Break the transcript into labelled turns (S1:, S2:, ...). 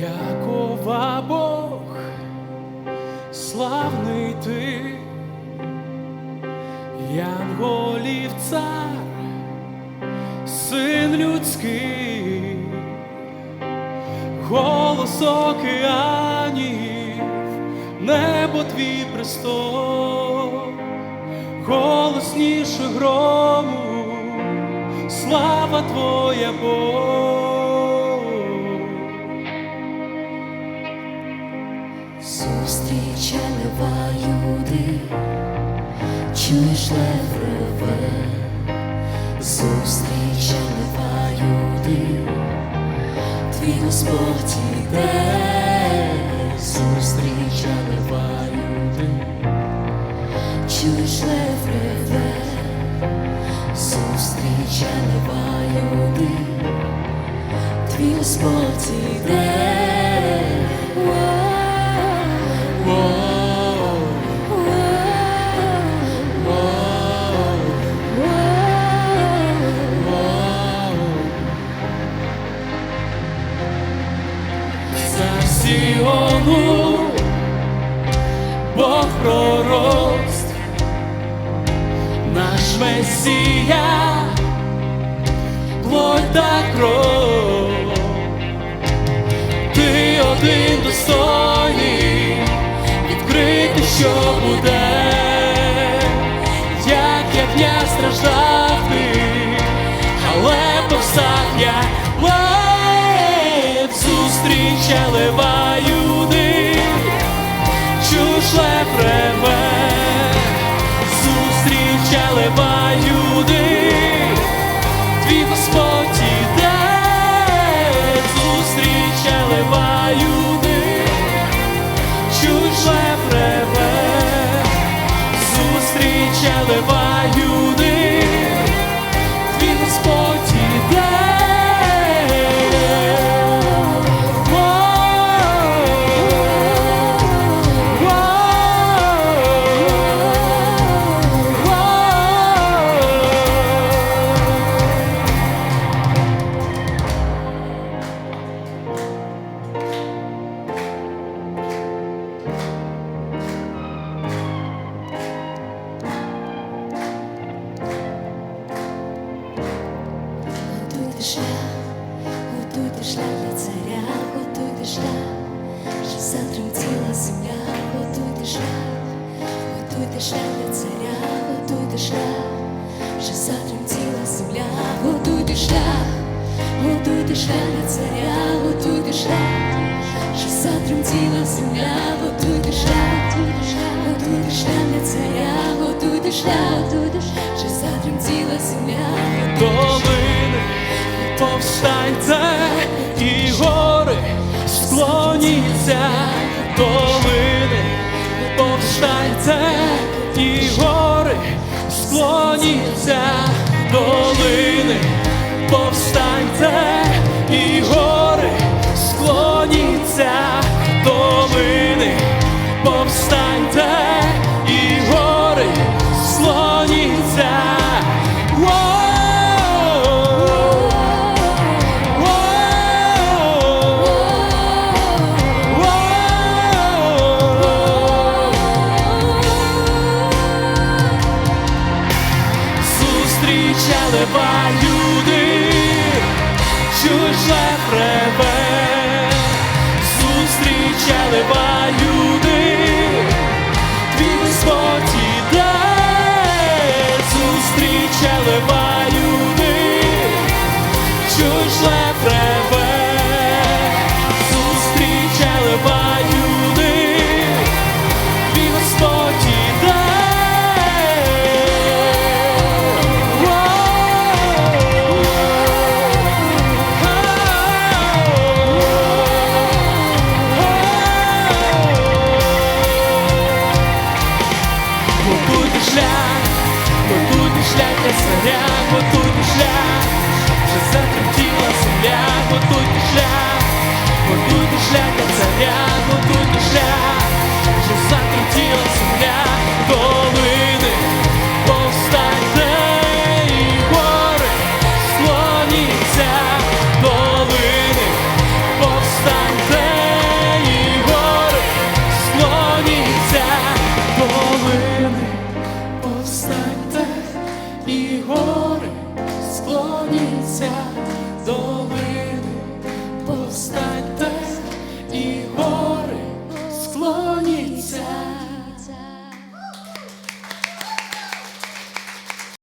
S1: Якова Бог, славний ти, Янголів цар, син людський, голос океанів, небо твій престол, голосніше грому, слава твоя Бог.
S2: Чуєш лев реве, зустрічали ваюди, твій Господь іде, зустрічали ваюди, чуєш лев реве, зустрічали ваюди, твій Господь іде.
S1: Месія, плоть та кров, ти один достойний, відкрити, що буде, як ягня страждав ти, але повстав я. Лев, зустрічали ваюди, чуш лев зустрічали ваюди,
S2: шлях, що затремтіла земля, готуйте шлях, готуйте шлях для царя, готуйте шлях, що затремтіла земля, готуйте шлях, готуйте шлях для царя, готуйте шлях, що затремтіла земля, готуйте шлях, готуйте шлях для царя, готуйте шлях, що затремтіла земля.
S1: долини, повстаньте шлях, готуйте шлях для царя, готуйте шлях,